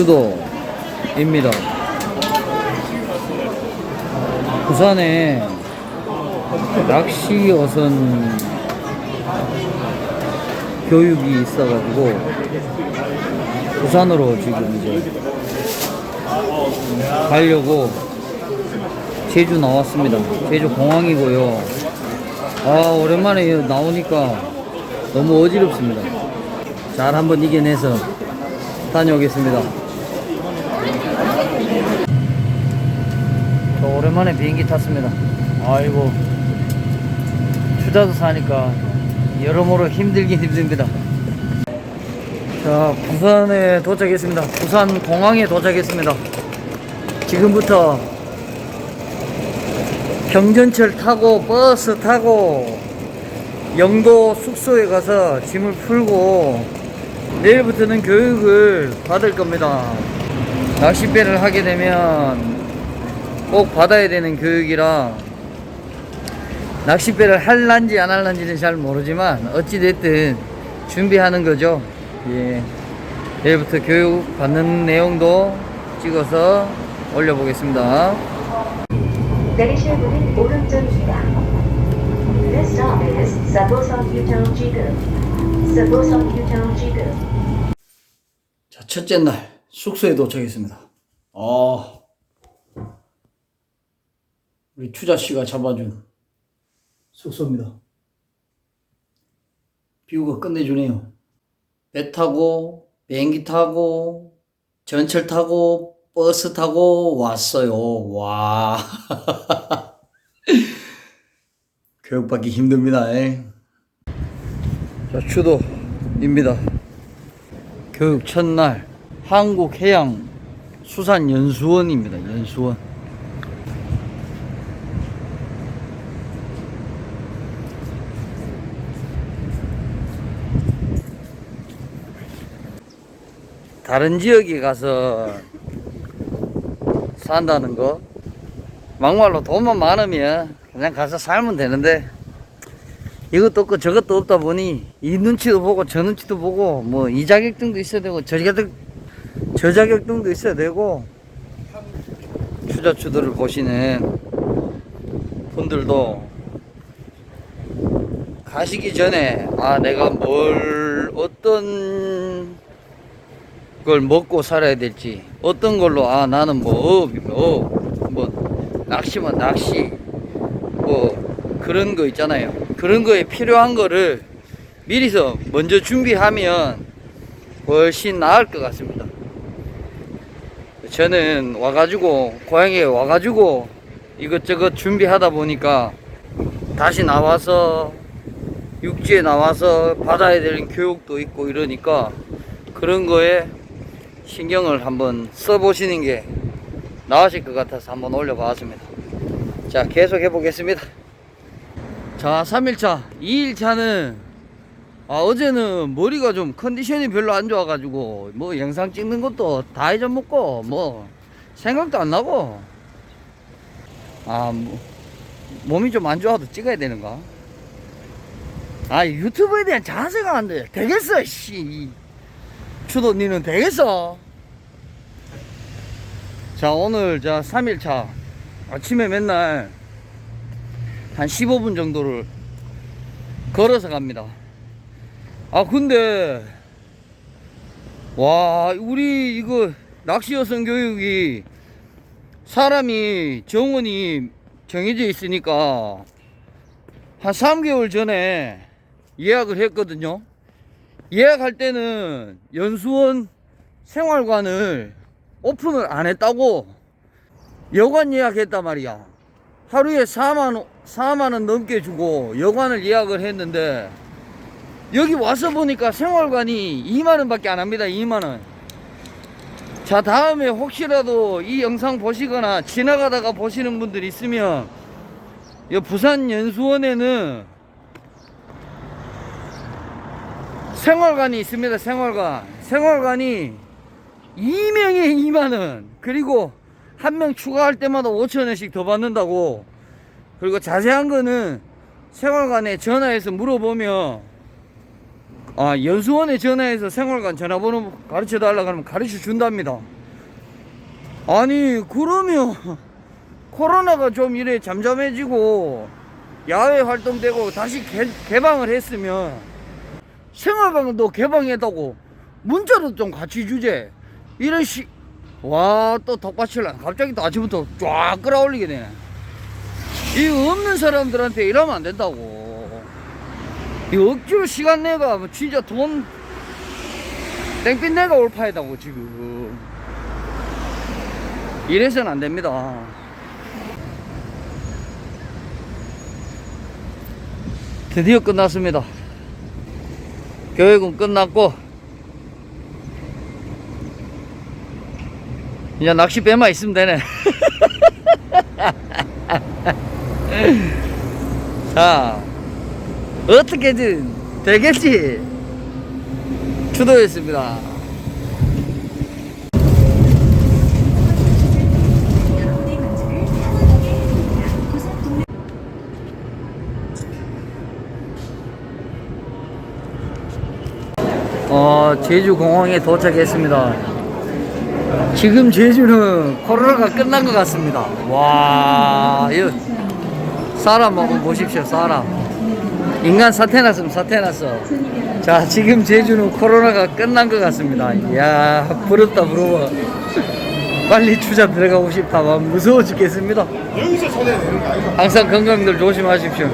추도입니다. 부산에 낚시 어선 교육이 있어가지고 부산으로 지금 이제 가려고 제주 나왔습니다. 제주 공항이고요. 아 오랜만에 나오니까 너무 어지럽습니다. 잘 한번 이겨내서 다녀오겠습니다. 저 오랜만에 비행기 탔습니다. 아이고 투자도 사니까 여러모로 힘들긴 힘듭니다. 자 부산에 도착했습니다. 부산 공항에 도착했습니다. 지금부터 경전철 타고 버스 타고 영도 숙소에 가서 짐을 풀고 내일부터는 교육을 받을 겁니다. 낚싯배를 하게 되면 꼭 받아야 되는 교육이라 낚싯배를 할란지 안 할란지는 잘 모르지만 어찌됐든 준비하는 거죠. 예. 내일부터 교육 받는 내용도 찍어서 올려보겠습니다. 내리실 문은 오른쪽입니다. This stop is Jigu. Saboseong Yuteong Jigu. 자, 첫째 날 숙소에 도착했습니다. 아, 우리 추자 씨가 잡아준 숙소입니다. 뷰가 끝내주네요. 배 타고, 비행기 타고, 전철 타고, 버스 타고 왔어요. 와. 교육받기 힘듭니다. 에. 자, 추도입니다. 교육 첫날 한국해양 수산연수원입니다. 연수원. 다른 지역에 가서 산다는 거. 막말로 돈만 많으면 그냥 가서 살면 되는데 이것도 없고 저것도 없다 보니 이 눈치도 보고 저 눈치도 보고 뭐 이 자격증도 있어야 되고 저 자격 저 자격증도 있어야 되고 추자추도를 보시는 분들도 가시기 전에 아 내가 뭘 어떤 걸 먹고 살아야 될지 어떤 걸로 아 나는 뭐 업이면 업뭐 낚시면 낚시 뭐 그런 거 있잖아요. 그런 거에 필요한 거를 미리서 먼저 준비하면 훨씬 나을 것 같습니다. 저는 와가지고 고향에 와가지고 이것저것 준비하다 보니까 다시 나와서 육지에 나와서 받아야 되는 교육도 있고 이러니까 그런 거에 신경을 한번 써보시는 게 나으실 것 같아서 한번 올려봤습니다. 자, 계속 해보겠습니다. 자, 3일차. 2일차는, 아, 어제는 머리가 좀 컨디션이 별로 안 좋아가지고, 뭐, 영상 찍는 것도 다 잊어먹고, 뭐, 생각도 안 나고, 아, 뭐, 몸이 좀 안 좋아도 찍어야 되는가? 아, 유튜브에 대한 자세가 안 돼. 되겠어, 씨. 추도 니는 되겠어? 자, 오늘 자 3일차. 아침에 맨날 한 15분 정도를 걸어서 갑니다. 아, 근데, 와, 우리 이거 낚시 여성 교육이 사람이 정원이 정해져 있으니까 한 3개월 전에 예약을 했거든요. 예약할 때는 연수원 생활관을 오픈을 안 했다고 여관 예약했단 말이야. 하루에 4만, 4만원 넘게 주고 여관을 예약을 했는데 여기 와서 보니까 생활관이 2만원 밖에 안 합니다. 2만원. 자, 다음에 혹시라도 이 영상 보시거나 지나가다가 보시는 분들 있으면 이 부산 연수원에는 생활관이 있습니다. 생활관. 생활관이 2명에 2만원. 그리고 한 명 추가할 때마다 5천원씩 더 받는다고. 그리고 자세한 거는 생활관에 전화해서 물어보면 아 연수원에 전화해서 생활관 전화번호 가르쳐 달라 그러면 가르쳐 준답니다. 아니 그러면 코로나가 좀 이래 잠잠해지고 야외 활동되고 다시 개, 개방을 했으면 생활관도 개방했다고 문자로 좀 같이 주제. 이런 시, 와, 또 덕받칠라. 갑자기 또 아침부터 쫙 끌어올리게 되네. 이 없는 사람들한테 이러면 안 된다고. 이 억지로 시간 내가 뭐 진짜 돈 땡빛 내가 올파이다고 지금. 이래서는 안 됩니다. 드디어 끝났습니다. 교육은 끝났고 이제 낚시 배만 있으면 되네. 자, 어떻게든 되겠지. 추도했습니다. 여러분의 문제를 편안하게 해드립니다. 고속 동네 어, 제주 공항에 도착했습니다. 지금 제주는 코로나가 끝난 것 같습니다. 와, 이 사람 한번 보십시오, 사람. 인간 사태 났으면 사태 났어. 자, 지금 제주는 코로나가 끝난 것 같습니다. 이야, 부럽다, 부러워. 빨리 주자 들어가고 싶다. 막 무서워 죽겠습니다. 항상 건강들 조심하십시오.